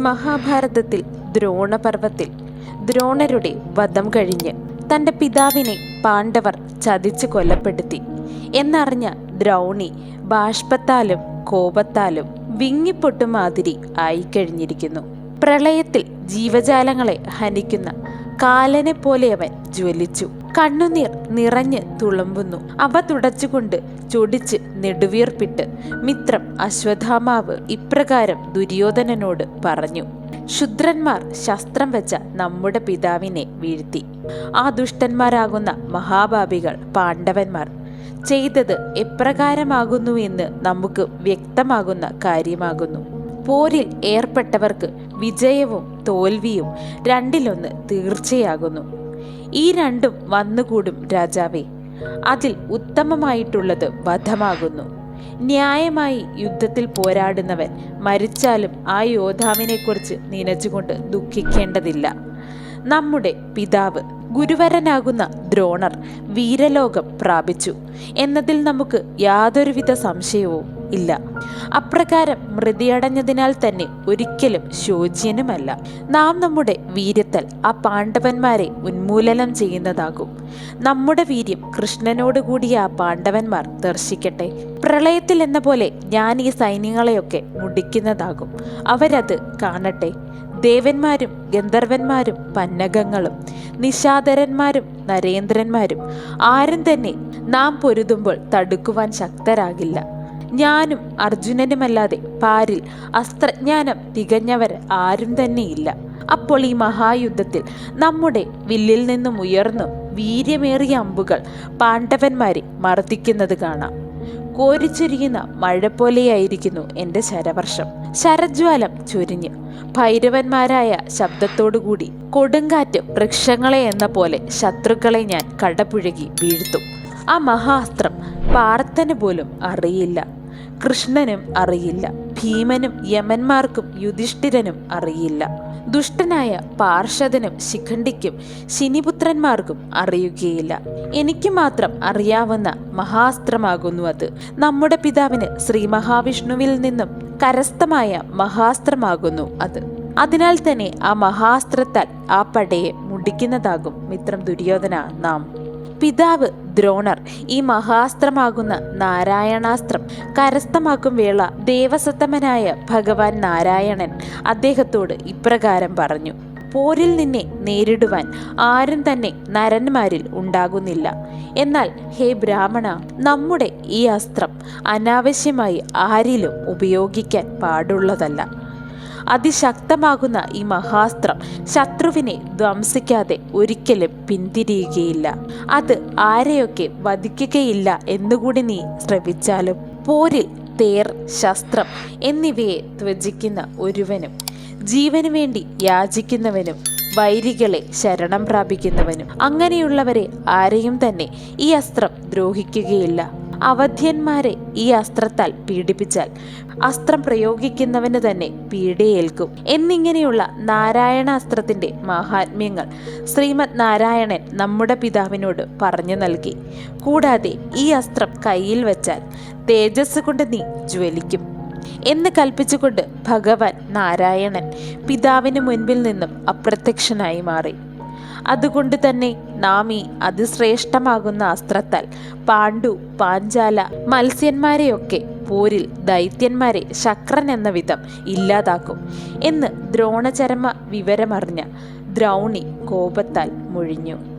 മഹാഭാരതത്തിൽ ദ്രോണപർവത്തിൽ ദ്രോണരുടെ വധം കഴിഞ്ഞ് തന്റെ പിതാവിനെ പാണ്ഡവർ ചതിച്ച് കൊലപ്പെടുത്തി. എന്നറിഞ്ഞ ദ്രൗണി ബാഷ്പത്താലും കോപത്താലും വിങ്ങിപ്പൊട്ടുമാതിരി ആയിക്കഴിഞ്ഞിരിക്കുന്നു. പ്രളയത്തിൽ ജീവജാലങ്ങളെ ഹനിക്കുന്ന കാലനെ പോലെ അവൻ ജ്വലിച്ചു. കണ്ണുനീർ നിറഞ്ഞ് തുളുമ്പുന്നു. അവ തുടച്ചുകൊണ്ട് ചൊടിച്ച് നെടുവീർപ്പിട്ട് മിത്രം അശ്വത്ഥാമാവ് ഇപ്രകാരം ദുര്യോധനനോട് പറഞ്ഞു ശുദ്രന്മാർ ശസ്ത്രം വെച്ച നമ്മുടെ പിതാവിനെ വീഴ്ത്തി. ആ ദുഷ്ടന്മാരാകുന്ന മഹാഭാപികൾ പാണ്ഡവന്മാർ ചെയ്തത് എപ്രകാരമാകുന്നു എന്ന് നമുക്ക് വ്യക്തമാകുന്ന കാര്യമാകുന്നു. പോരിൽ ഏർപ്പെട്ടവർക്ക് വിജയവും തോൽവിയും രണ്ടിലൊന്ന് തീർച്ചയാകുന്നു. ഈ രണ്ടും വന്നുകൂടും രാജാവേ. അതിൽ ഉത്തമമായിട്ടുള്ളത് വധമാകുന്നു. ന്യായമായി യുദ്ധത്തിൽ പോരാടുന്നവൻ മരിച്ചാലും ആ യോദ്ധാവിനെക്കുറിച്ച് നനച്ചുകൊണ്ട് ദുഃഖിക്കേണ്ടതില്ല. നമ്മുടെ പിതാവ് ഗുരുവരനാകുന്ന ദ്രോണർ വീരലോകം പ്രാപിച്ചു. എന്നതിൽ നമുക്ക് യാതൊരുവിധ സംശയവും ഇല്ല. അപ്രകാരം മൃതിയടഞ്ഞതിനാൽ തന്നെ ഒരിക്കലും ശോച്യനുമല്ല. നാം നമ്മുടെ വീര്യത്താൽ ആ പാണ്ഡവന്മാരെ ഉന്മൂലനം ചെയ്യുന്നതാകും. നമ്മുടെ വീര്യം കൃഷ്ണനോട് കൂടിയ ആ പാണ്ഡവന്മാർ ദർശിക്കട്ടെ. പ്രളയത്തിൽ എന്ന പോലെ ഞാൻ ഈ സൈന്യങ്ങളെയൊക്കെ മുടിക്കുന്നതാകും. അവരത് കാണട്ടെ. ദേവന്മാരും ഗന്ധർവന്മാരും പന്നകങ്ങളും നിഷാദരന്മാരും നരേന്ദ്രന്മാരും ആരും തന്നെ നാം പൊരുതുമ്പോൾ തടുക്കുവാൻ ശക്തരാകില്ല. ഞാനും അർജുനനുമല്ലാതെ പാരിൽ അസ്ത്രജ്ഞാനം തികഞ്ഞവർ ആരും തന്നെയില്ല. അപ്പോൾ ഈ മഹായുദ്ധത്തിൽ നമ്മുടെ വില്ലിൽ നിന്നും ഉയർന്നു വീര്യമേറിയ അമ്പുകൾ പാണ്ഡവന്മാരെ മർദ്ദിക്കുന്നത് കാണാം. കോരിച്ചൊരിയുന്ന മഴ പോലെയായിരിക്കുന്നു എന്റെ ശരവർഷം. ശരജ്വാലം ചൊരിഞ്ഞ് ഭൈരവന്മാരായ ശബ്ദത്തോടുകൂടി കൊടുങ്കാറ്റ് വൃക്ഷങ്ങളെ എന്ന പോലെ ശത്രുക്കളെ ഞാൻ കടപുഴകി വീഴ്ത്തും. ആ മഹാസ്ത്രം പാർത്തന് പോലും അറിയില്ല. കൃഷ്ണനും അറിയില്ല. ഭീമനും യമന്മാർക്കും യുധിഷ്ഠിരനും അറിയില്ല. ദുഷ്ടനായ പാർഷദനും ശിഖണ്ഡിക്കും ശിനിപുത്രന്മാർക്കും അറിയുകയില്ല. എനിക്ക് മാത്രം അറിയാവുന്ന മഹാസ്ത്രമാകുന്നു അത്. നമ്മുടെ പിതാവിന് ശ്രീ മഹാവിഷ്ണുവിൽ നിന്നും കരസ്ഥമായ മഹാസ്ത്രമാകുന്നു അത്. അതിനാൽ തന്നെ ആ മഹാസ്ത്രത്താൽ ആ പടയെ മുടിക്കുന്നതാകും. മിത്രം ദുര്യോധന നാം പിതാവ് ദ്രോണർ. ഈ മഹാസ്ത്രമാകുന്ന നാരായണാസ്ത്രം കരസ്ഥമാക്കും വേള ദേവസത്തമനായ ഭഗവാൻ നാരായണൻ അദ്ദേഹത്തോട് ഇപ്രകാരം പറഞ്ഞു പോരിൽ നിന്നെ നേരിടുവാൻ ആരും തന്നെ നരന്മാരിൽ ഉണ്ടാകുന്നില്ല. എന്നാൽ ഹേ ബ്രാഹ്മണ നമ്മുടെ ഈ അസ്ത്രം അനാവശ്യമായി ആരിലും ഉപയോഗിക്കാൻ പാടുള്ളതല്ല. അതിശക്തമാകുന്ന ഈ മഹാസ്ത്രം ശത്രുവിനെ ധ്വംസിക്കാതെ ഒരിക്കലും പിന്തിരിയുകയില്ല. അത് ആരെയൊക്കെ വധിക്കുകയില്ല എന്നുകൂടി നീ ശ്രവിച്ചാലും പോരിൽ തേർ ശസ്ത്രം എന്നിവയെ ത്വജിക്കുന്ന ഒരുവനും ജീവനു വേണ്ടി യാചിക്കുന്നവനും വൈരികളെ ശരണം പ്രാപിക്കുന്നവനും അങ്ങനെയുള്ളവരെ ആരെയും തന്നെ ഈ അസ്ത്രം ദ്രോഹിക്കുകയില്ല. അവധ്യന്മാരെ ഈ അസ്ത്രത്താൽ പീഡിപ്പിച്ചാൽ അസ്ത്രം പ്രയോഗിക്കുന്നവന് തന്നെ പീഡയേൽക്കും. എന്നിങ്ങനെയുള്ള നാരായണ അസ്ത്രത്തിന്റെ മഹാത്മ്യങ്ങൾ ശ്രീമദ് നാരായണൻ നമ്മുടെ പിതാവിനോട് പറഞ്ഞു നൽകി. കൂടാതെ ഈ അസ്ത്രം കയ്യിൽ വച്ചാൽ തേജസ് കൊണ്ട് നീ ജ്വലിക്കും. എന്ന് കൽപ്പിച്ചുകൊണ്ട് ഭഗവാൻ നാരായണൻ പിതാവിന് മുൻപിൽ നിന്നും അപ്രത്യക്ഷനായി മാറി. അതുകൊണ്ട് തന്നെ നാം ഈ അതിശ്രേഷ്ഠമാകുന്ന അസ്ത്രത്താൽ പാണ്ഡു പാഞ്ചാല മത്സ്യന്മാരെയൊക്കെ പോരിൽ ദൈത്യന്മാരെ ശക്രൻ എന്ന വിധം ഇല്ലാതാക്കും എന്ന് ദ്രോണചരമ വിവരമറിഞ്ഞ ദ്രൗണി കോപത്താൽ മുഴിഞ്ഞു.